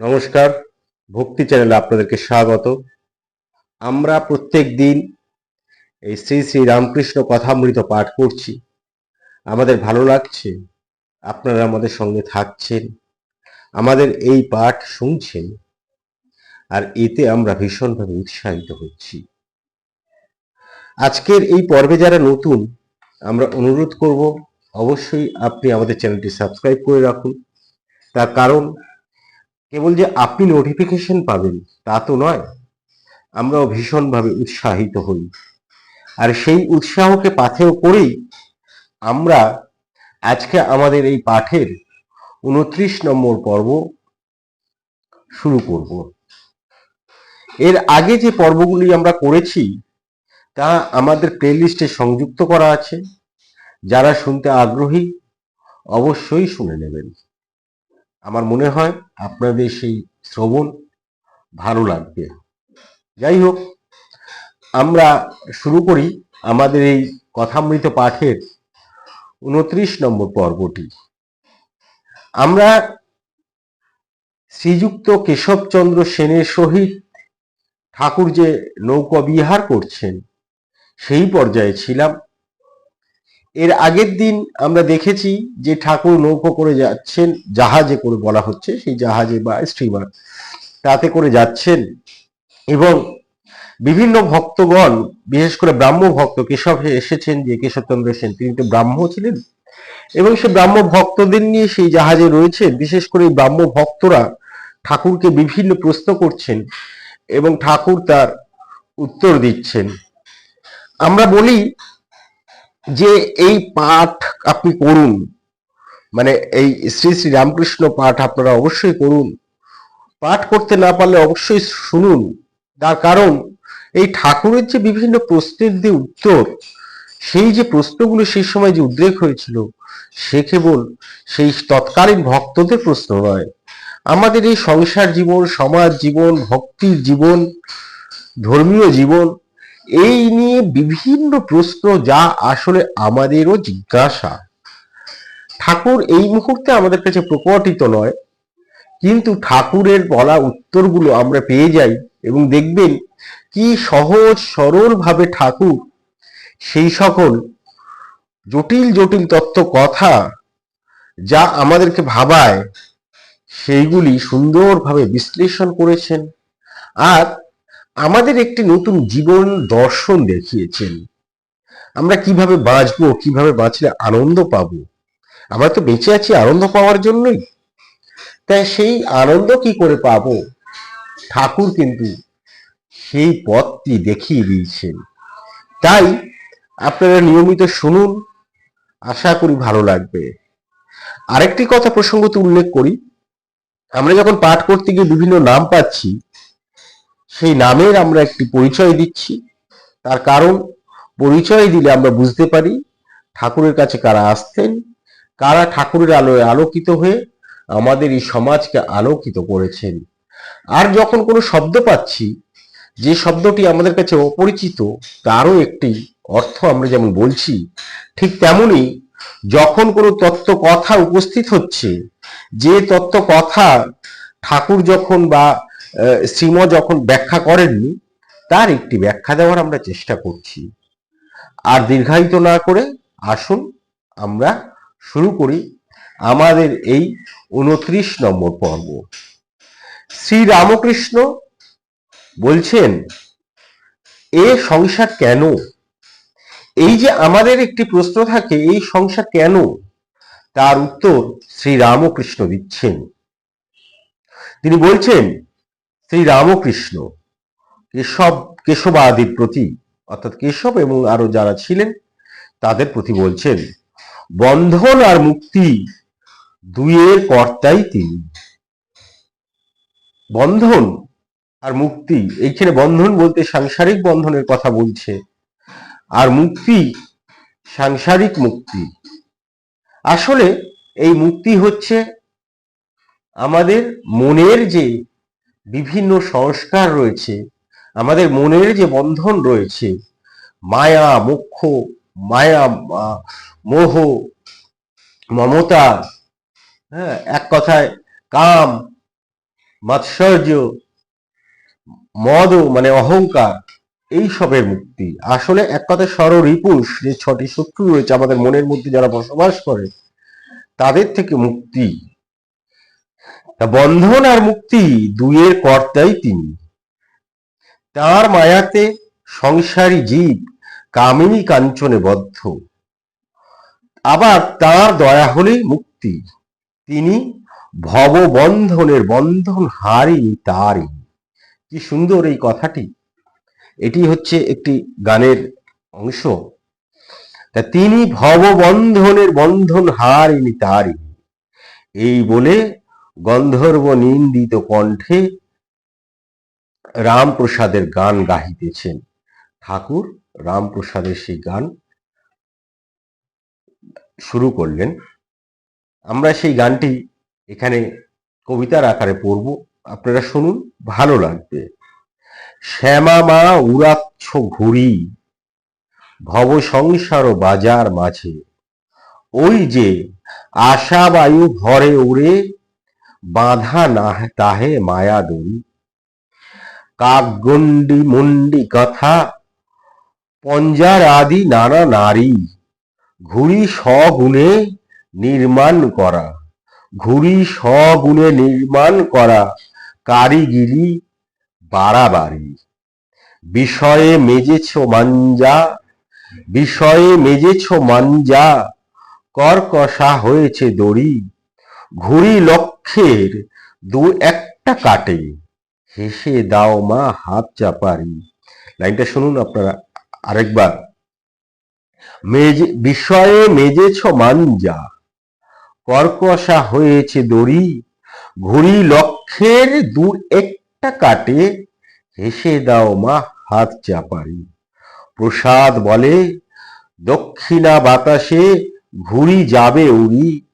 নমস্কার, ভক্তি চ্যানেলে আপনাদেরকে স্বাগত। আমরা প্রত্যেক দিন এই শ্রী শ্রী রামকৃষ্ণ কথামৃত পাঠ করছি। আমাদের ভালো লাগছে, আপনারা আমাদের সঙ্গে থাকছেন, আমাদের এই পাঠ শুনছেন, আর এতে আমরা ভীষণভাবে উৎসাহিত হচ্ছি। আজকের এই পর্বে যারা নতুন, আমরা অনুরোধ করব, অবশ্যই আপনি আমাদের চ্যানেলটি সাবস্ক্রাইব করে রাখুন। তার কারণ কেবল যে আপনি নোটিফিকেশন পাবেন, তা তো নয়। আমরাও ভীষণভাবে উৎসাহিত হই। আর সেই উৎসাহকে পাথেয় করেই আমরা আজকে আমাদের এই পাঠের উনত্রিশ নম্বর পর্ব শুরু করব। এর আগে যে পর্বগুলি আমরা করেছি, তা আমাদের প্লেলিস্টে সংযুক্ত করা আছে। যারা শুনতে আগ্রহী, অবশ্যই শুনে নেবেন। আমার মনে হয় আপনাদের সেই শ্রবণ ভালো লাগবে। যাই হোক, আমরা শুরু করি আমাদের এই কথামৃত পাঠের উনত্রিশ নম্বর পর্বটি। আমরা শ্রীযুক্ত কেশবচন্দ্র সেনের সহিত ঠাকুর যে নৌকা বিহার করছেন, সেই পর্যায়ে ছিলাম। এর আগের দিন আমরা দেখেছি যে ঠাকুর নৌকো করে যাচ্ছেন, জাহাজে করে বলা হচ্ছে, সেই জাহাজে বা স্টিমার তাতে করে যাচ্ছেন এবং বিভিন্ন ভক্তগণ, বিশেষ করে ব্রাহ্ম ভক্ত কেশব এসেছেন, যে কেশবচন্দ্র সেন, তিনি তো ব্রাহ্ম ছিলেন এবং সে ব্রাহ্ম ভক্তদের নিয়ে সেই জাহাজে রয়েছেন। বিশেষ করে ব্রাহ্ম ভক্তরা ঠাকুরকে বিভিন্ন প্রশ্ন করছেন এবং ঠাকুর তার উত্তর দিচ্ছেন। আমরা বলি যে এই পাঠ আপনি করুন মানে এই শ্রী শ্রী রামকৃষ্ণ পাঠ আপনারা অবশ্যই করুন। পাঠ করতে না পারলে অবশ্যই শুনুন। তার কারণ, এই ঠাকুরের যে বিভিন্ন প্রশ্নের যে উত্তর, সেই যে প্রশ্নগুলো সেই সময় যে উদ্রেক হয়েছিল, সে কেবল সেই তৎকালীন ভক্তদের প্রশ্ন নয়। আমাদের এই সংসার জীবন, সমাজ জীবন, ভক্তির জীবন, ধর্মীয় জীবন এই নিয়ে বিভিন্ন প্রশ্ন যা আসলে আমাদেরও জিজ্ঞাসা। ঠাকুর এই মুহূর্তে আমাদের কাছে প্রকটিত নয়, কিন্তু ঠাকুরের বলা উত্তরগুলো আমরা পেয়ে যাই এবং দেখবেন কি সহজ সরল ভাবে ঠাকুর সেই সকল জটিল জটিল তত্ত্ব কথা যা আমাদেরকে ভাবায়, সেইগুলি সুন্দরভাবে বিশ্লেষণ করেছেন। আর আমাদের একটি নতুন জীবন দর্শন দেখিয়েছেন। আমরা কীভাবে বাঁচবো, কীভাবে বাঁচলে আনন্দ পাব? আমরা তো বেঁচে আছি আনন্দ পাওয়ার জন্যই। তাই সেই আনন্দ কি করে পাব? ঠাকুর কিন্তু সেই পথটি দেখিয়ে দিয়েছেন। তাই আপনারা নিয়মিত শুনুন, আশা করি ভালো লাগবে। আরেকটি কথা প্রসঙ্গত উল্লেখ করি। আমরা যখন পাঠ করতে গিয়ে বিভিন্ন নাম পাচ্ছি সেই নামের আমরা একটি পরিচয় দিচ্ছি। তার কারণ, পরিচয় দিলে আমরা বুঝতে পারি ঠাকুরের কাছে কারা আসতেন, কারা ঠাকুরের আলোয় আলোকিত হয়ে আমাদের এই সমাজকে আলোকিত করেছেন। আর যখন কোনো শব্দ পাচ্ছি, যে শব্দটি আমাদের কাছে অপরিচিত, তারও একটি অর্থ আমরা যেমন বলছি, ঠিক তেমনি যখন কোনো তত্ত্ব কথা উপস্থিত হচ্ছে, যে তত্ত্ব কথা ঠাকুর যখন বা শ্রীম যখন ব্যাখ্যা করেননি, তার একটি ব্যাখ্যা দেওয়ার আমরা চেষ্টা করছি। আর দীর্ঘায়িত না করে আসুন, আমরা শুরু করি আমাদের এই উনত্রিশ নম্বর পর্ব। শ্রী রামকৃষ্ণ বলছেন, এ সংসার কেন? এই যে আমাদের একটি প্রশ্ন থাকে, এই সংসার কেন? তার উত্তর শ্রী রামকৃষ্ণ দিচ্ছেন। তিনি বলছেন শ্রী রামকৃষ্ণ কেশব, কেশবাদির প্রতি, অর্থাৎ কেশব এবং আরও যারা ছিলেন, তাদের প্রতি বলছেন, বন্ধন আর মুক্তি দুইয়ের কর্তাই তিনি। বন্ধন আর মুক্তি, এইখানে বন্ধন বলতে সাংসারিক বন্ধনের কথা বলছে, আর মুক্তি সাংসারিক মুক্তি। আসলে এই মুক্তি হচ্ছে আমাদের মনের যে বিভিন্ন সংস্কার রয়েছে। আমাদের মনের যে বন্ধন রয়েছে, মায়া, মোক্ষ, মায়া মোহ, মমতা হ্যাঁ এক কথায় কাম, মাৎসর্য, মদ মানে অহংকার, এই সবের মুক্তি। আসলে এক কথায় সর রিপুষ যে ছটি শত্রু রয়েছে আমাদের মনের মধ্যে যারা বসবাস করে, তাদের থেকে মুক্তি। বন্ধন আর মুক্তি দুইয়ের কর্তাই তিনি। তার মায়াতে সংসারী জীব কামিনী কাঞ্চনে বদ্ধ। আবার তার দয়া হলেই মুক্তি। তিনি ভববন্ধনের বন্ধন হারিনি তারই কি সুন্দর এই কথাটি। এটি হচ্ছে একটি গানের অংশ। তা তিনি ভববন্ধনের বন্ধন হারিনি তারই এই বলে গন্ধর্ব নিন্দিত কণ্ঠে রামপ্রসাদের গান গাহিতেছেন। ঠাকুর রামপ্রসাদের সেই গান শুরু করলেন। আমরা সেই গানটি এখানে কবিতার আকারে পড়ব। আপনারা শুনুন, ভালো লাগবে। শ্যামা মা উড়াচ্ছ ঘুরি ভব সংসার ও বাজার মাঝে। ওই যে আশা বায়ু ঘরে উড়ে বাঁধা না তাহে মায়া দড়ি কাকগণ্ডি মুন্ডি কথা, পঞ্জার আদি নানা নারী। ঘুড়ি স্বগুণে নির্মাণ করা ঘুড়ি স্বগুণে নির্মাণ করা কারিগিরি বাড়াবাড়ি। বিষয়ে মেজেছ মাঞ্জা, বিষয়ে মেজেছ মাঞ্জা, কর্কশা হয়েছে দড়ি। ঘুড়ি লক্ষ্যের দু একটা কাটে। হেসে দাও মা, হাত চাপারি। লাইনটা শুনুন আপনারা আরেকবার। মেজে বিষয়ে মেজেছ মাঞ্জা। কর্কশা হয়েছে দড়ি। ঘুড়ি লক্ষ্যের দু একটা কাটে। হেসে দাও মা, হাত চাপারি। প্রসাদ বলে, দক্ষিণা বাতাসে ঘুড়ি যাবে উড়ি।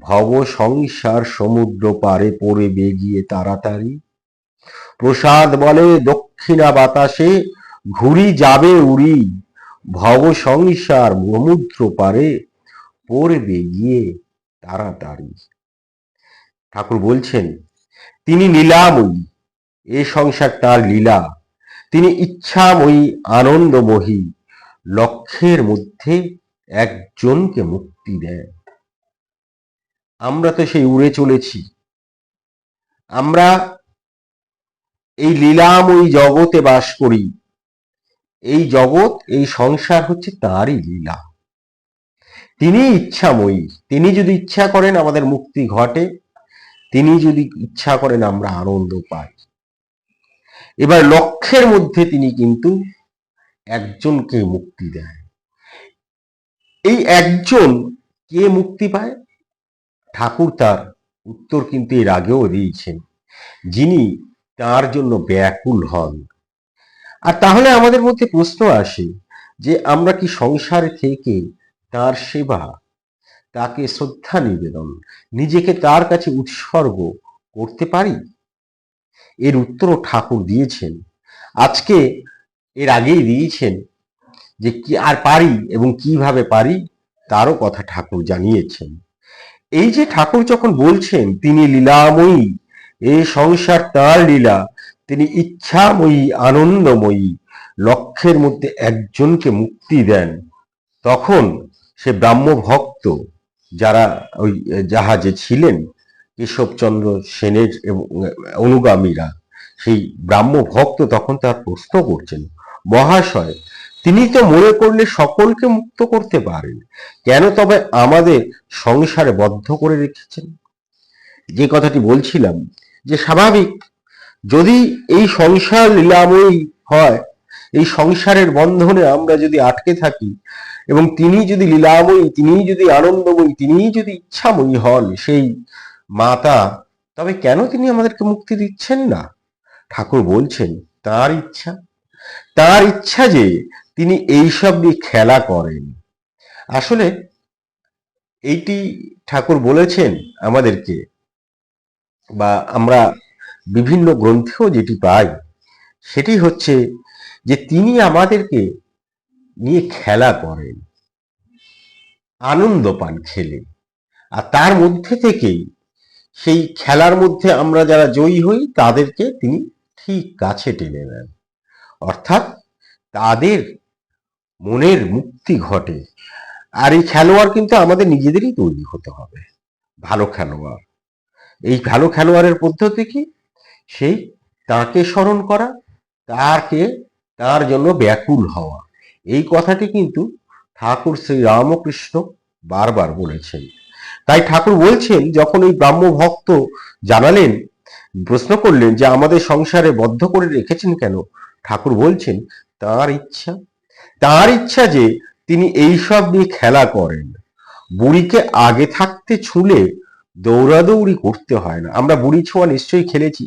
ভব সংসার সমুদ্র পারে পড়ে বেগিয়ে তাড়াতাড়ি। প্রসাদ বলে, দক্ষিণা বাতাসে ঘুড়ি যাবে উড়ি। ভব সংসার সমুদ্র পারে পড়বে গিয়ে তাড়াতাড়ি। ঠাকুর বলছেন, তিনি লীলাময়ী এ সংসার তার লীলা। তিনি ইচ্ছাময়ী, আনন্দময়ী, লক্ষ্যের মধ্যে একজনকে মুক্তি দেয় আমরা তো সেই উড়ে চলেছি। আমরা এই লীলাময়ী জগতে বাস করি। এই জগৎ, এই সংসার হচ্ছে তারই লীলা। তিনি ইচ্ছাময়ী। তিনি যদি ইচ্ছা করেন আমাদের মুক্তি ঘটে, তিনি যদি ইচ্ছা করেন আমরা আনন্দ পাই। এবার লক্ষ্যের মধ্যে তিনি কিন্তু একজনকে মুক্তি দেয়। এই একজন কে মুক্তি পায়? ঠাকুর তার উত্তর কিন্তু এর আগেও দিয়েছেন, যিনি তার জন্য ব্যাকুল হন। আর তাহলে আমাদের মধ্যে প্রশ্ন আসে যে আমরা কি সংসার থেকে তার সেবা, তাকে শ্রদ্ধা নিবেদন, নিজেকে তার কাছে উৎসর্গ করতে পারি? এর উত্তরও ঠাকুর দিয়েছেন। আজকে এর আগেই দিয়েছেন যে কি আর পারি এবং কীভাবে পারি, তারও কথা ঠাকুর জানিয়েছেন। এই যে ঠাকুর যখন বলছেন, তিনি লীলাময়ী, এ সংসার তার লীলা, তিনি ইচ্ছাময়ী, আনন্দময়ী, লক্ষ্যের মধ্যে একজনকে মুক্তি দেন। তখন সে ব্রাহ্ম ভক্ত যারা ওই জাহাজে ছিলেন, কেশবচন্দ্র সেনের এবং অনুগামীরা, সেই ব্রাহ্ম ভক্ত তখন তার প্রশ্ন করছেন, মহাশয় তিনি তো মনে করলে সকলকে মুক্ত করতে পারেন। কেন তবে আমাদের সংসারে বদ্ধ করে রেখেছেন? যে কথাটি বলছিলাম, যে স্বাভাবিক, যদি এই সংসার লীলাময়ী হয়, এই সংসারের বন্ধনে আমরা যদি আটকে থাকি এবং তিনি যদি লীলাময়ী, তিনি যদি আনন্দময়ী, তিনি যদি ইচ্ছাময়ী হন সেই মাতা, তবে কেন তিনি আমাদেরকে মুক্তি দিচ্ছেন না? ঠাকুর বলছেন, তার ইচ্ছা। তার ইচ্ছা যে তিনি এইসব নিয়ে খেলা করেন। আসলে এইটি ঠাকুর বলেছেন আমাদেরকে বা আমরা বিভিন্ন গ্রন্থেও যেটি পাই, সেটি হচ্ছে যে তিনি আমাদেরকে নিয়ে খেলা করেন, আনন্দ পান খেলে। আর তার মধ্যে থেকেই সেই খেলার মধ্যে আমরা যারা জয়ী হই, তাদেরকে তিনি ঠিক কাছে টেনে নেন। অর্থাৎ তাদের মনের মুক্তি ঘটে। আর এই খেলোয়াড় কিন্তু আমাদের নিজেদেরই তৈরি হতে হবে। ভালো খেলোয়াড়। এই ভালো খেলোয়াড়ের পদ্ধতি কি? সেই তাকে স্মরণ করা, তাকে, তার জন্য ব্যাকুল হওয়া। এই কথাটি কিন্তু ঠাকুর শ্রী রামকৃষ্ণ বারবার বলেছেন। তাই ঠাকুর বলছেন, যখন এই ব্রাহ্ম ভক্ত জানালেন, প্রশ্ন করলেন যে আমাদের সংসারে বদ্ধ করে রেখেছেন কেন? ঠাকুর বলছেন, তার ইচ্ছা তার ইচ্ছা যে তিনি এইসব নিয়ে খেলা করেন। বুড়িকে আগে থাকতে ছুলে দৌড়াদৌড়ি করতে হয় না। আমরা বুড়ি ছোঁয়া নিশ্চয়ই খেলেছি।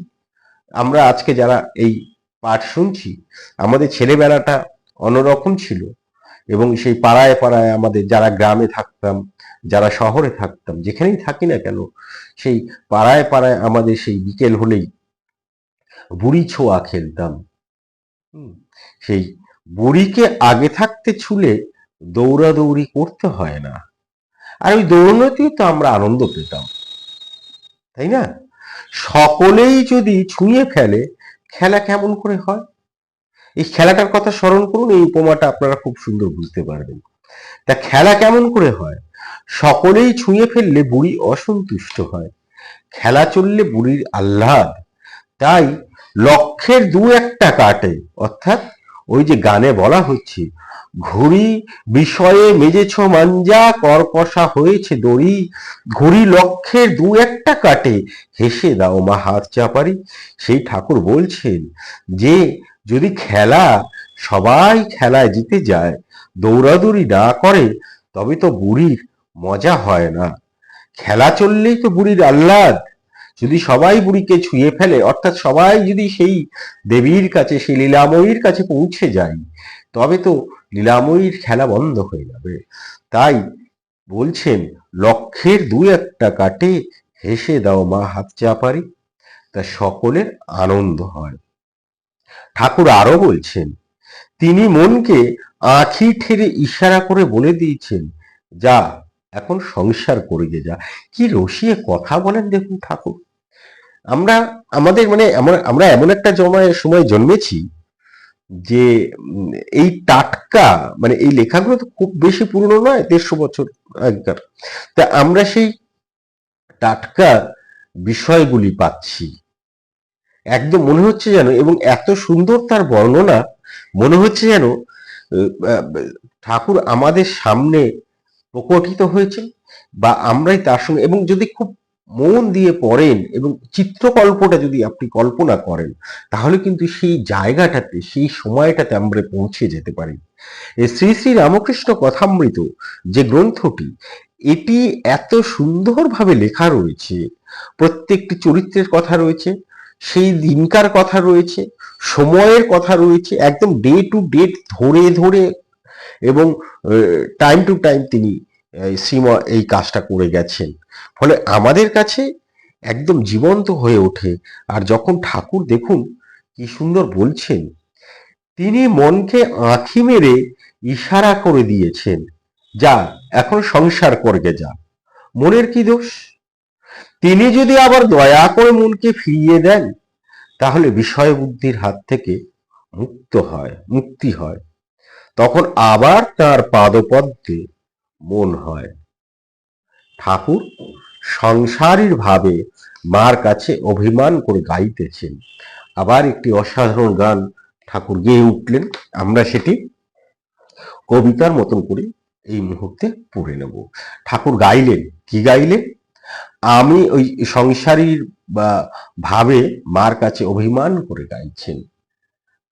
আমরা আজকে যারা এই পাঠ শুনছি, আমাদের ছেলেবেলাটা অন্যরকম ছিল এবং সেই পাড়ায় পাড়ায় আমাদের যারা গ্রামে থাকতাম, যারা শহরে থাকতাম, যেখানেই থাকি না কেন, সেই পাড়ায় পাড়ায় আমাদের সেই বিকেল হলেই বুড়ি ছোঁয়া খেলতাম। সেই বুড়িকে আগে থাকতে ছুলে দৌড়াদৌড়ি করতে হয় না। আর ওই দৌড়ানোতেই তো আমরা আনন্দ পেতাম। তাই না? সকলেই যদি ছুঁয়ে ফেলে, খেলা কেমন করে হয়? এই খেলাটার কথা স্মরণ করুন, এই উপমাটা আপনারা খুব সুন্দর বুঝতে পারবেন। তা খেলা কেমন করে হয়? সকলেই ছুঁয়ে ফেললে বুড়ি অসন্তুষ্ট হয়। খেলা চললে বুড়ির আহ্লাদ। তাই লক্ষ্যের দু একটা কাটে, অর্থাৎ ওই যে গানে বলা হচ্ছে, ঘুড়ি বিষয়ে মেজেছ মাঞ্জা করকষা হয়েছে দড়ি, ঘুড়ি লক্ষ্যের দু একটা কাটে, হেসে দাও মা হাত চাপারি। সেই ঠাকুর বলছেন যে, যদি খেলা সবাই খেলায় জিতে যায়, দৌড়াদৌড়ি না করে, তবে তো বুড়ির মজা হয় না। খেলা চললেই তো বুড়ির আহ্লাদ যদি সবাই বুড়িকে ছুঁয়ে ফেলে, অর্থাৎ সবাই যদি সেই দেবীর কাছে, সেই লীলাময়ীর কাছে পৌঁছে যায়, তবে তো লীলাময়ীর খেলা বন্ধ হয়ে যাবে। তাই বলছেন, লক্ষ্যের দু একটা কাটে, হেসে দাও মা হাত চাপারি, তা সকলের আনন্দ হয়। ঠাকুর আরও বলছেন, তিনি মনকে আঁখি ঠেরে ইশারা করে বলে দিয়েছেন, যা, এখন সংসার করে গে যা। কি রসিয়ে কথা বলেন দেখুন ঠাকুর। আমরা আমাদের মানে আমরা আমরা এমন একটা জমায়, সময় জন্মেছি যে এই টাটকা মানে এই লেখাগুলো তো খুব বেশি পুরনো নয়, দেড়শো বছর আগেকার। তা আমরা সেই টাটকা বিষয়গুলি পাচ্ছি। একদম মনে হচ্ছে যেন, এবং এত সুন্দর তার বর্ণনা, মনে হচ্ছে যেন ঠাকুর আমাদের সামনে প্রকটিত হয়েছে বা আমরাই তার সঙ্গে, এবং যদি খুব মন দিয়ে পড়েন এবং চিত্রকল্পটা যদি আপনি কল্পনা করেন, তাহলে কিন্তু সেই জায়গাটাতে, সেই সময়টাতে আমরা পৌঁছে যেতে পারি। শ্রী শ্রী রামকৃষ্ণ কথামৃত যে গ্রন্থটি, এটি এত সুন্দরভাবে লেখা রয়েছে, প্রত্যেকটি চরিত্রের কথা রয়েছে, সেই দিনকার কথা রয়েছে, সময়ের কথা রয়েছে, একদম ডে টু ডেট ধরে ধরে এবং টাইম টু টাইম তিনি শ্রীমা, এই কাজটা করে গেছেন। ফলে আমাদের কাছে একদম জীবন্ত হয়ে ওঠে। আর যখন ঠাকুর দেখুন, কি সুন্দর বলছেন, তিনি মনকে আঁখি মেরে ইশারা করে দিয়েছেন, যা, এখন সংসার করবে যা। মনের কি দোষ? তিনি যদি আবার দয়া করে মনকে ফিরিয়ে দেন, তাহলে বিষয় বুদ্ধির হাত থেকে মুক্ত হয়, মুক্তি হয়। তখন আবার তার পাদপদ্মে মন হয়। ঠাকুর সংসারীর ভাবে মার কাছে অভিমান করে গাইতেছেন। আবার একটি অসাধারণ গান ঠাকুর গেয়ে উঠলেন। আমরা সেটি কবিতার মতন করে এই মুহূর্তে পড়ে নেব। ঠাকুর গাইলেন, কি গাইলেন? আমি ওই সংসারীর বা ভাবে মার কাছে অভিমান করে গাইছেন।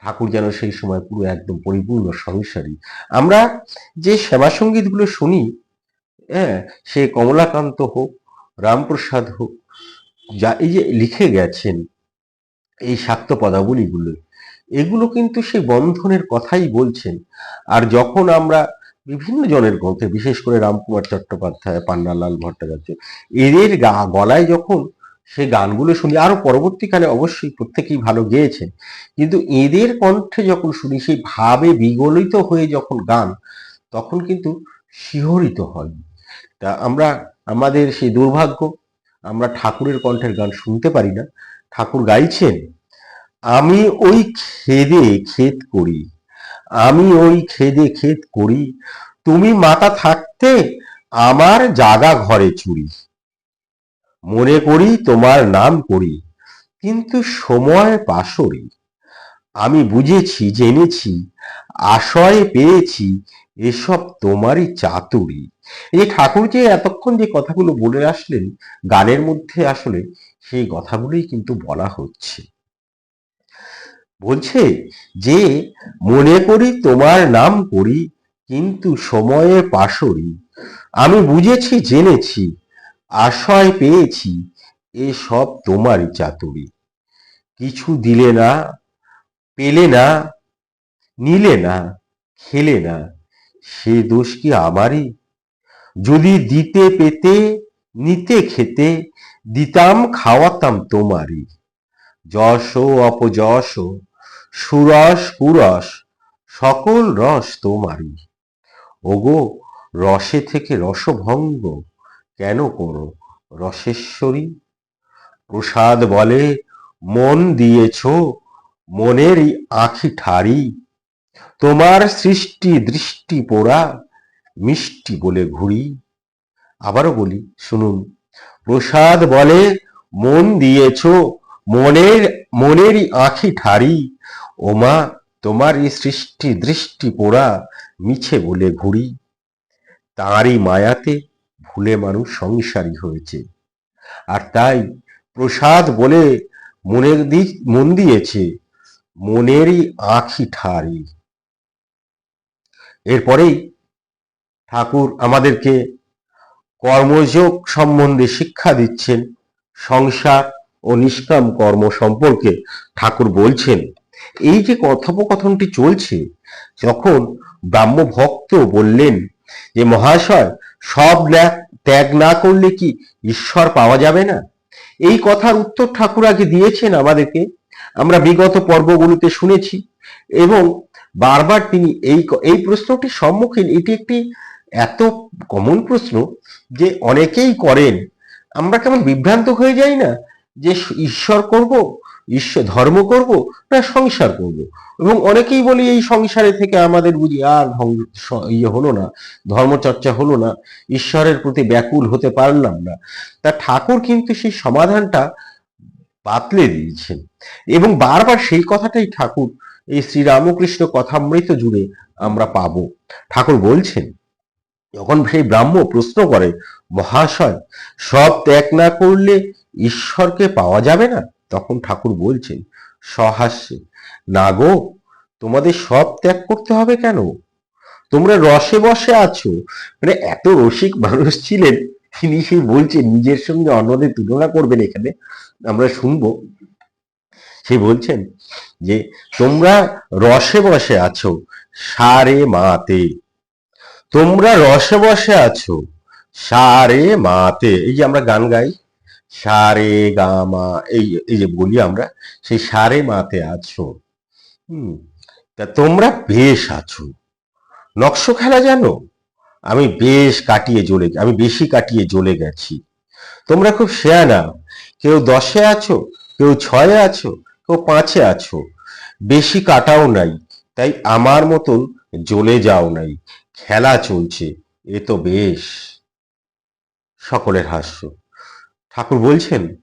ঠাকুর যেন সেই সময় পুরো একদম পরিপূর্ণ সংসারী। আমরা যে সেবা সঙ্গীতগুলো শুনি হ্যাঁ সে কমলাকান্ত হোক, রামপ্রসাদ হোক, যা এই যে লিখে গেছেন এই শাক্ত পদাবলীগুলো, এগুলো কিন্তু সেই বন্ধনের কথাই বলছেন। আর যখন আমরা বিভিন্ন জনের গ্রন্থে, বিশেষ করে রামকুমার চট্টোপাধ্যায়, পান্নালাল ভট্টাচার্য, এদের গা- গলায় যখন সে গানগুলো শুনি আরও পরবর্তীকালে অবশ্যই প্রত্যেকেই ভালো গেয়েছেন, কিন্তু এদের কণ্ঠে যখন শুনি, সেই ভাবে বিগলিত হয়ে যখন গান, তখন কিন্তু শিহরিত হয়। তা আমরা, আমাদের সেই দুর্ভাগ্য, আমরা ঠাকুরের কণ্ঠের গান শুনতে পারি না। ঠাকুর গাইছেন, আমি ওই খেদে ক্ষেত করি, আমি ওই খেদে ক্ষেত করি, তুমি মাতা থাকতে আমার জাগা ঘরে চুরি। মনে করি তোমার নাম করি, কিন্তু সময় পাশরি। আমি বুঝেছি, জেনেছি, আশয় পেয়েছি এসব তোমারই চাতুরি। এই ঠাকুর যে এতক্ষণ যে কথাগুলো বলে আসলেন, গানের মধ্যে আসলে সেই কথাগুলোই কিন্তু বলা হচ্ছে। বলছে যে, মনে করি তোমার নাম করি, কিন্তু সময়ে পাশরি। আমি বুঝেছি, জেনেছি, আশয় পেয়েছি এসব তোমারই চাতুরি। কিছু দিলে না, পেলে না, নিলে না, খেলে না সে দোষ কি আমারই? যদি দিতে পেতে, নিতে খেতে, দিতাম, খাওয়াতাম তোমারই। যশ, অপযশ, সুরস, কুরস, সকল রস তোমারই। ওগো, রসে থেকে রসভঙ্গ কেন করো রসেশ্বরী? প্রসাদ বলে, মন দিয়েছ, মনেরই আখি ঠারি। তোমার সৃষ্টি দৃষ্টি পোড়া মিষ্টি বলে ঘুরি। আবারও বলি, শুনুন, প্রসাদ বলে মন দিয়েছ, মনের, মনেরই আখি ঠারি। ওমা, তোমার এই সৃষ্টি দৃষ্টি পোড়া মিছে বলে ঘুরি। তাঁরই মায়াতে ভুলে মানুষ সংসারী হয়েছে। আর তাই প্রসাদ বলে মনের দিক, মন দিয়েছে, মনেরই আখি ঠারি। এরপরেই ঠাকুর আমাদেরকে কর্মযোগ সম্বন্ধে শিক্ষা দিচ্ছেন, সংসার ও নিষ্কাম কর্ম সম্পর্কে ঠাকুর বলছেন। এই যে কথোপকথনটি চলছে, যখন ব্রাহ্ম ভক্ত বললেন যে, মহাশয়, সব ত্যাগ না করলে কি ঈশ্বর পাওয়া যাবে না? এই কথার উত্তর ঠাকুর আগে দিয়েছেন আমাদেরকে। আমরা বিগত পর্বগুলোতে শুনেছি এবং বারবার তিনি এই এই প্রশ্নটির সম্মুখীন, এটি একটি এত কমন প্রশ্ন যে অনেকেই করেন। আমরা কেমন বিভ্রান্ত হয়ে যাই না যে ঈশ্বর করব ঈশ্বর ধর্ম করব না সংসার করব। এবং অনেকেই বলি এই সংসারে থেকে আমাদের বুঝি আর ইয়ে হলো না, ধর্মচর্চা হলো না, ঈশ্বরের প্রতি ব্যাকুল হতে পারলাম না। তা ঠাকুর কিন্তু সেই সমাধানটা বাতলে দিয়েছেন। এবং বারবার সেই কথাটাই ঠাকুর এই শ্রীরামকৃষ্ণ কথামৃত জুড়ে আমরা পাব। ঠাকুর বলছেন, যখন সেই ব্রাহ্ম প্রশ্ন করে, মহাশয়, সব ত্যাগ না করলে ঈশ্বরকে পাওয়া যাবে না? তখন ঠাকুর বলছেন, সহাস্যে, না গো, তোমাদের সব ত্যাগ করতে হবে কেন? তোমরা রসে বসে আছো। মানে এত রসিক মানুষ ছিলেন, তিনি সেই বলছেন, নিজের সঙ্গে অন্যদের তুলনা করবেন এখানে। আমরা শুনব সে বলছেন যে, তোমরা রসে বসে আছো, সারে মাতে। তোমরা রসে বসে আছো, সারে মাতে। এই যে আমরা গান গাই, সারে গামা এই এই যে বলি আমরা, সেই সারে মাতে আছো। হুম, তা তোমরা বেশ আছো। নকশ খেলা জানো? আমি বেশ কাটিয়ে জ্বলে, আমি বেশি কাটিয়ে জ্বলে গেছি। তোমরা খুব শেয়ানা কেউ দশে আছো, কেউ ছয়ে আছো কেউ পাঁচে আছো। বেশি কাটাও নাই, তাই আমার মতন জ্বলে যাও নাই। খেলা চলছে, এ তো বেশ। সকলের হাস্য। ঠাকুর বলছেন,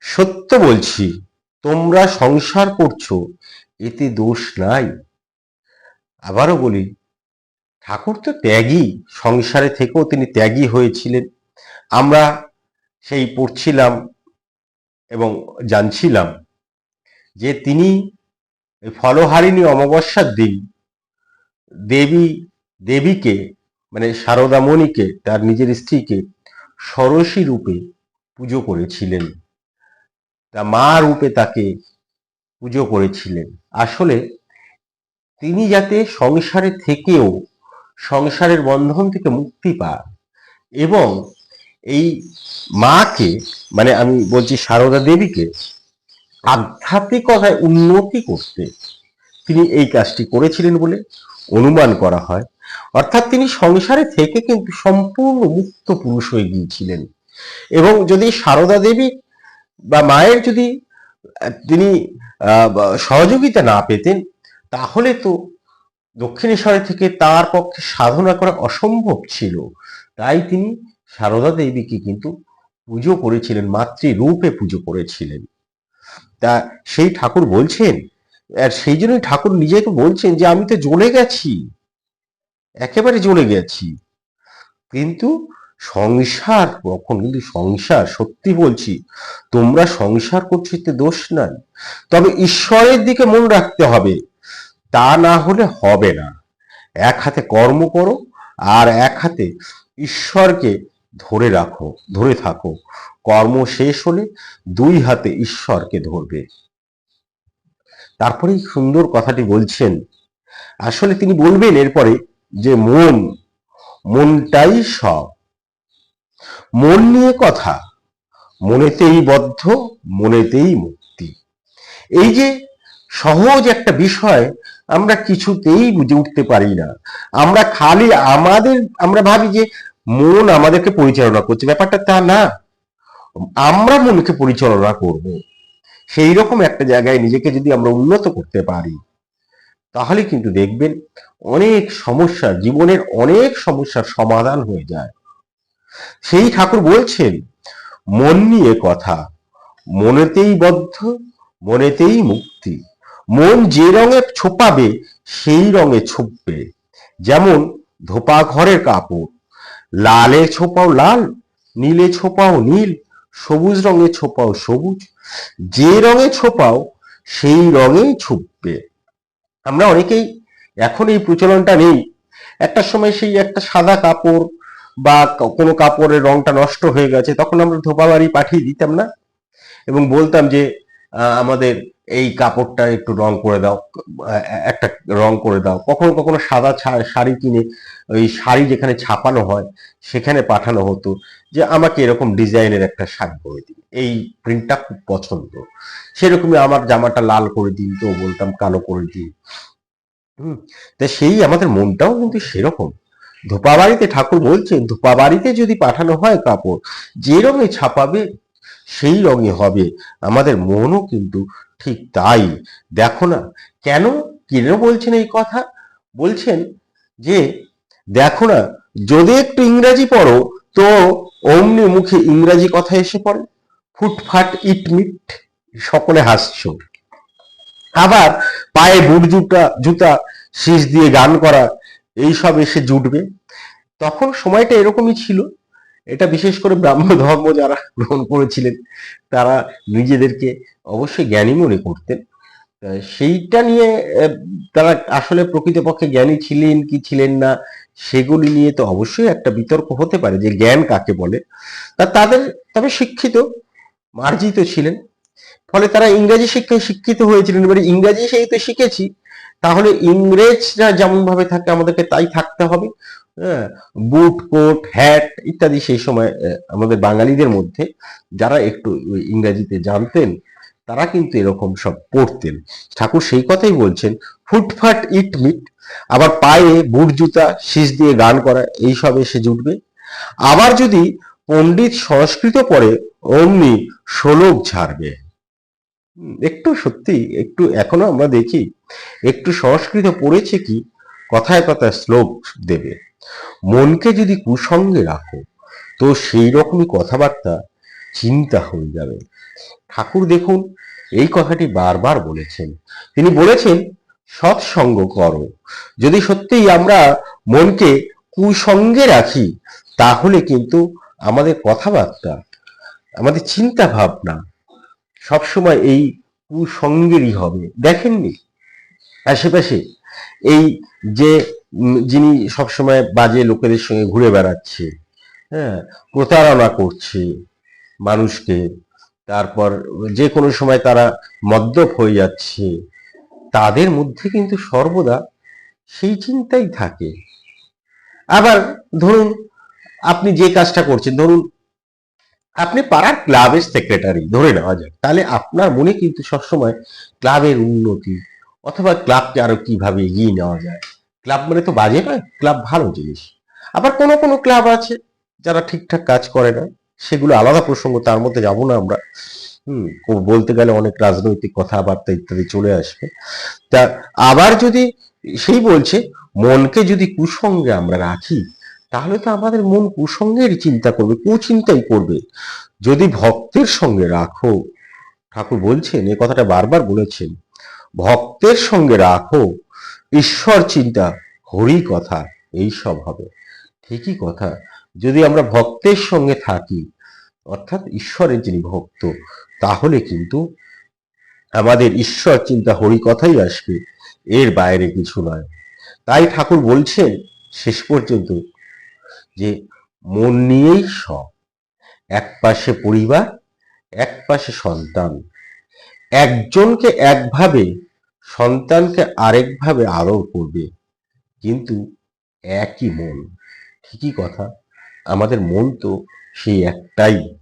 সত্য বলছি, তোমরা সংসার করছ, এতে দোষ নাই। আবারও বলি, ঠাকুর তো ত্যাগী, সংসারে থেকেও তিনি ত্যাগী হয়েছিলেন। আমরা সেই পড়ছিলাম এবং জানছিলাম যে তিনি ফলহারিণী অমাবস্যার দিন দেবী, দেবীকে মানে শারদামণিকে তার নিজের স্ত্রীকে সরসী রূপে পুজো করেছিলেন। তা মা রূপে তাকে পুজো করেছিলেন। আসলে তিনি যাতে সংসারে থেকেও সংসারের বন্ধন থেকে মুক্তি পান এবং এই মাকে মানে আমি বলছি সারদা দেবীকে আধ্যাত্মিকতায় উন্নতি করতে তিনি এই কাজটি করেছিলেন বলে অনুমান করা হয়। অর্থাৎ তিনি সংসারে থেকে কিন্তু সম্পূর্ণ মুক্ত পুরুষ হয়ে গিয়েছিলেন। এবং যদি সারদা দেবী বা মায়ের যদি তিনি সহযোগিতা না পেতেন, তাহলে তো দক্ষিণেশ্বরে থেকে তার পক্ষে সাধনা করা অসম্ভব ছিল। তাই তিনি সারদা দেবীকে কিন্তু পুজো করেছিলেন, মাতৃরূপে পুজো করেছিলেন। তা সেই ঠাকুর বলছেন, আর সেই জন্যই ঠাকুর নিজেকে বলছেন যে, আমি তো জ্বলে গেছি, একেবারে জ্বলে গেছি। কিন্তু সংসার, কখন কিন্তু সংসার, সত্যি বলছি, তোমরা সংসার করছ এতে দোষ নাই। তবে ঈশ্বরের দিকে মন রাখতে হবে, তা না হলে হবে না। এক হাতে কর্ম করো, আর এক হাতে ঈশ্বরকে ধরে রাখো, ধরে থাকো। কর্ম শেষ হলে দুই হাতে ঈশ্বরকে ধরবে। তারপরেই সুন্দর কথাটি বলছেন, আসলে তিনি বলবেন এরপরে যে, মন, মনটাই সব। মন নিয়ে কথা, মনেতেই বদ্ধ, মনেতেই মুক্তি। এই যে, সহজ একটা বিষয়, আমরা কিছুতেই বুঝে উঠতে পারি না। আমরা খালি আমাদের, আমরা ভাবি যে মন আমাদেরকে পরিচালনা করছে। ব্যাপারটা তা না। আমরা মনকে পরিচালনা করব। সেই রকম একটা জায়গায় নিজেকে যদি আমরা উন্নত করতে পারি, তাহলে কিন্তু দেখবেন অনেক সমস্যা, জীবনের অনেক সমস্যার সমাধান হয়ে যায়। সেই ঠাকুর বলছেন, মন নিয়ে কথা, মনেতেই বদ্ধ, মনেতেই মুক্তি। মন যে রঙে ছোপাবে, সেই রঙে ছুপবে। যেমন ধোপা ঘরের কাপড় লালে ছোপাও লাল, নীলে ছোপাও নীল, সবুজ রঙে ছোপাও সবুজ, যে রঙে ছোপাও সেই রঙেই ছুপবে। আমরা অনেকেই এখন এই প্রচলনটা নেই। একটা সময় সেই একটা সাদা কাপড় বা কোনো কাপড়ের রংটা নষ্ট হয়ে গেছে, তখন আমরা ধোপা বাড়ি পাঠিয়ে দিতাম না? এবং বলতাম যে আমাদের এই কাপড়টা একটু রং করে দাও একটা রং করে দাও। কখনো কখনো সাদা শাড়ি কিনে ওই শাড়ি যেখানে ছাপানো হয়, সেখানে পাঠানো হতো যে আমাকে এরকম ডিজাইনের একটা শাড়ি করে দিন। এই প্রিন্টটা খুব পছন্দ। সেরকমই আমার জামাটা লাল করে দিন, তো বলতাম কালো করে দিন। হুম, তা সেই আমাদের মনটাও কিন্তু সেরকম। ধোপা বাড়িতে ঠাকুর বলছেন ধোপা বাড়িতে যদি পাঠানো হয় কাপড় যে রঙে ছাপাবে সেই রঙে হবে। আমাদের মনও কিন্তু ঠিক তাই। দেখো না, কেন কেন বলছেন এই কথা? বলছেন যে, দেখো না, যদি একটু ইংরাজি পড়ো, তো অমনি মুখে ইংরাজি কথা এসে পড়ে। ফুটফাট ইটমিট সকলে হাসছো। আবার পায়ে বুট জুতা জুতা, শীষ দিয়ে গান করা, এইসব এসে জুটবে। তখন সময়টা এরকমই ছিল। এটা বিশেষ করে ব্রাহ্ম ধর্ম যারা গ্রহণ করেছিলেন, তারা নিজেদেরকে অবশ্যই জ্ঞানী মনে করতেন। সেইটা নিয়ে তারা আসলে প্রকৃতপক্ষে জ্ঞানী ছিলেন কি ছিলেন না, সেগুলি নিয়ে তো অবশ্যই একটা বিতর্ক হতে পারে যে জ্ঞান কাকে বলে। তা তাদের, তবে শিক্ষিত, মার্জিত ছিলেন। ফলে তারা ইংরেজি শিক্ষায় শিক্ষিত হয়েছিলেন। এবারে ইংরেজি সেই তো শিখেছি, তাহলে ইংরেজরা যেমন ভাবে থাকে, আমাদেরকে তাই থাকতে হবে। বুট কোট হ্যাট ইত্যাদি সেই সময় আমাদের বাঙালিদের মধ্যে যারা একটু ইংরেজিতে জানতেন, তারা কিন্তু এরকম সব পড়তেন। ঠাকুর সেই কথাই বলছেন, ফুটফাট ইট মিট, আবার পায়ে বুট জুতা, শীষ দিয়ে গান করা এইসব এসে জুটবে। আবার যদি পণ্ডিত সংস্কৃত পড়ে, অমনি শ্লোক ঝাড়বে। একটু সত্যি, একটু এখনও আমরা দেখি, একটু সংস্কৃত পড়েছে কি? কথায় কথায় শ্লোক দেবে। মনকে যদি কুসঙ্গে রাখো, তো সেই রকমই কথাবার্তা চিন্তা হয়ে যাবে। ঠাকুর দেখুন, এই কথাটি বারবার বলেছেন। তিনি বলেছেন, সৎসঙ্গ করো। যদি সত্যিই আমরা মনকে কুসঙ্গে রাখি, তাহলে কিন্তু আমাদের কথাবার্তা, আমাদের চিন্তা ভাবনা সবসময় এই কুসঙ্গেরই হবে। দেখেননি? আশেপাশে এই যে যিনি সবসময় বাজে লোকেদের সঙ্গে ঘুরে বেড়াচ্ছে হ্যাঁ প্রতারণা করছে মানুষকে, তারপর যে কোনো সময় তারা মদ্যপ হয়ে যাচ্ছে, তাদের মধ্যে কিন্তু সর্বদা সেই চিন্তাই থাকে। আবার ধরুন, আপনি যে কাজটা করছেন, ধরুন, আপনি পাড়ার ক্লাবের সেক্রেটারি ধরে নেওয়া যাক, তাহলে আপনার মনে কিন্তু সবসময় ক্লাবের উন্নতি অথবা ক্লাবকে আরও কীভাবে এগিয়ে নেওয়া যায়? ক্লাব মানে তো বাজে নয় ক্লাব ভালো জিনিস। আবার কোনো কোনো ক্লাব আছে যারা ঠিকঠাক কাজ করে না, সেগুলো আলাদা প্রসঙ্গ, তার মধ্যে যাব না আমরা। হুম বলতে গেলে অনেক রাজনৈতিক কথাবার্তা ইত্যাদি চলে আসবে। তা আবার যদি সেই বলছে, মনকে যদি কুসঙ্গে আমরা রাখি, তাহলে তো আমাদের মন কুসঙ্গেরই চিন্তা করবে, কুচিন্তাই করবে। যদি ভক্তের সঙ্গে রাখো, ঠাকুর বলছেন, এ কথাটা বারবার বলেছেন ভক্তের সঙ্গে রাখো। ঈশ্বর চিন্তা, হরি কথা, এই সব হবে। ঠিকই কথা। যদি আমরা ভক্তের সঙ্গে থাকি, অর্থাৎ ঈশ্বরের যিনি ভক্ত, তাহলে কিন্তু আমাদের ঈশ্বর চিন্তা, হরি কথাই আসবে। এর বাইরে কিছু নয়। তাই ঠাকুর বলছেন শেষ পর্যন্ত যে, মন নিয়েই সব। এক পাশে পরিবার, এক পাশে সন্তান। একজনকে একভাবে, সন্তানকে আরেকভাবে আদর করবে। কিন্তু একই মন, ঠিকই কথা। আমাদের মন তো সেই একটাই।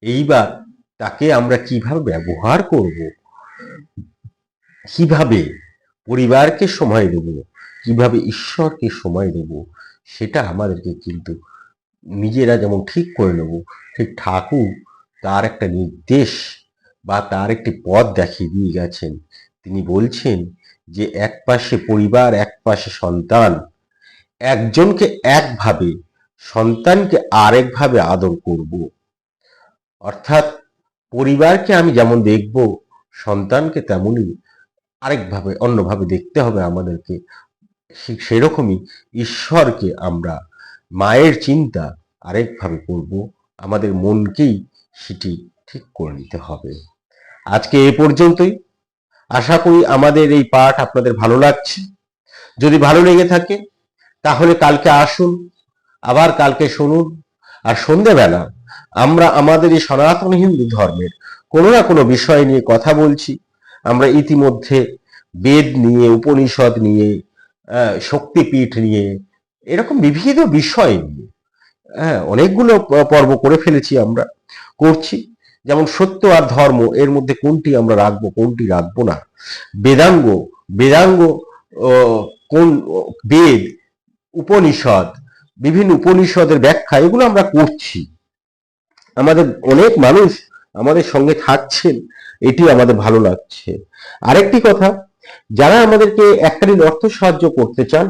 এইবার তাকে আমরা কীভাবে ব্যবহার করব? কীভাবে পরিবারকে সময় দেব? কীভাবে ঈশ্বরকে সময় দেব? সেটা আমাদেরকে কিন্তু নিজেরা যেমন ঠিক করে নেব, ঠিক ঠাকুর তার একটা নির্দেশ বা তার একটি পথ দেখিয়ে দিয়ে গেছেন। তিনি বলছেন যে, এক পাশে পরিবার, এক পাশে সন্তান। একজনকে একভাবে, সন্তানকে আরেকভাবে আদর করব। অর্থাৎ পরিবারকে আমি যেমন দেখব, সন্তানকে তেমনই আরেকভাবে, অন্যভাবে দেখতে হবে আমাদেরকে। সেরকমই ঈশ্বরকে আমরা মায়ের চিন্তা আরেকভাবে করব। আমাদের মনকেই সেটি ঠিক করে নিতে হবে। আজকে এ পর্যন্তই। আশা করি আমাদের এই পাঠ আপনাদের ভালো লাগছে। যদি ভালো লেগে থাকে, তাহলে কালকে আসুন, আবার কালকে শুনুন, আর সন্ধেবেলা আমরা আমাদের এই সনাতন হিন্দু ধর্মের কোনো না কোনো বিষয় নিয়ে কথা বলছি। আমরা ইতিমধ্যে বেদ নিয়ে, উপনিষদ নিয়ে শক্তিপীঠ নিয়ে, এরকম বিবিধ বিষয় নিয়ে হ্যাঁ অনেকগুলো পর্ব করে ফেলেছি আমরা, করছি। যেমন সত্য আর ধর্ম, এর মধ্যে কোনটি আমরা রাখব, কোনটি রাখব না? বেদাঙ্গ বেদাঙ্গ কোন বেদ, উপনিষদ, বিভিন্ন উপনিষদের ব্যাখ্যা, এগুলো আমরা করছি। আমাদের অনেক মানুষ আমাদের সঙ্গে থাকছেন এটি আমাদের ভালো লাগছে। আরেকটি কথা, যারা আমাদেরকে এককালীন অর্থ সাহায্য করতে চান,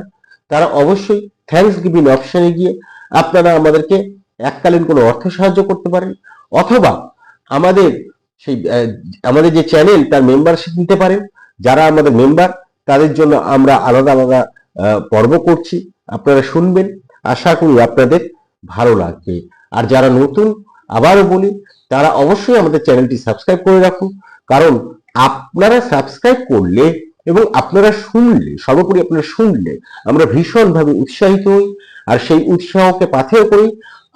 তারা অবশ্যই থ্যাঙ্কস গিভিং অপশনে গিয়ে আপনারা আমাদেরকে এককালীন কোনো অর্থ সাহায্য করতে পারেন, অথবা আমাদের সেই আমাদের যে চ্যানেল তার মেম্বারশিপ নিতে পারেন। যারা আমাদের মেম্বার তাদের জন্য আমরা আলাদা আলাদা পর্ব করছি। আপনারা শুনবেন। আশা করি আপনাদের ভালো লাগবে। আর যারা নতুন, আবারও বলি, তারা অবশ্যই আমাদের চ্যানেলটি সাবস্ক্রাইব করে রাখুন। কারণ আপনারা সাবস্ক্রাইব করলে এবং আপনারা শুনলে, সর্বোপরি আপনারা শুনলে আমরা ভীষণভাবে উৎসাহিত হই। আর সেই উৎসাহকে পাথেয় করি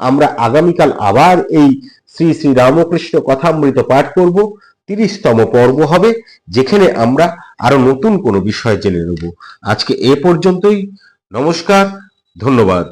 আমরা আগামীকাল আবার এই শ্রী শ্রী রামকৃষ্ণ কথামৃত পাঠ করব। তিরিশতম পর্ব হবে, যেখানে আমরা আরও নতুন কোনো বিষয় জেনে নেব। আজকে এ পর্যন্তই। নমস্কার, ধন্যবাদ।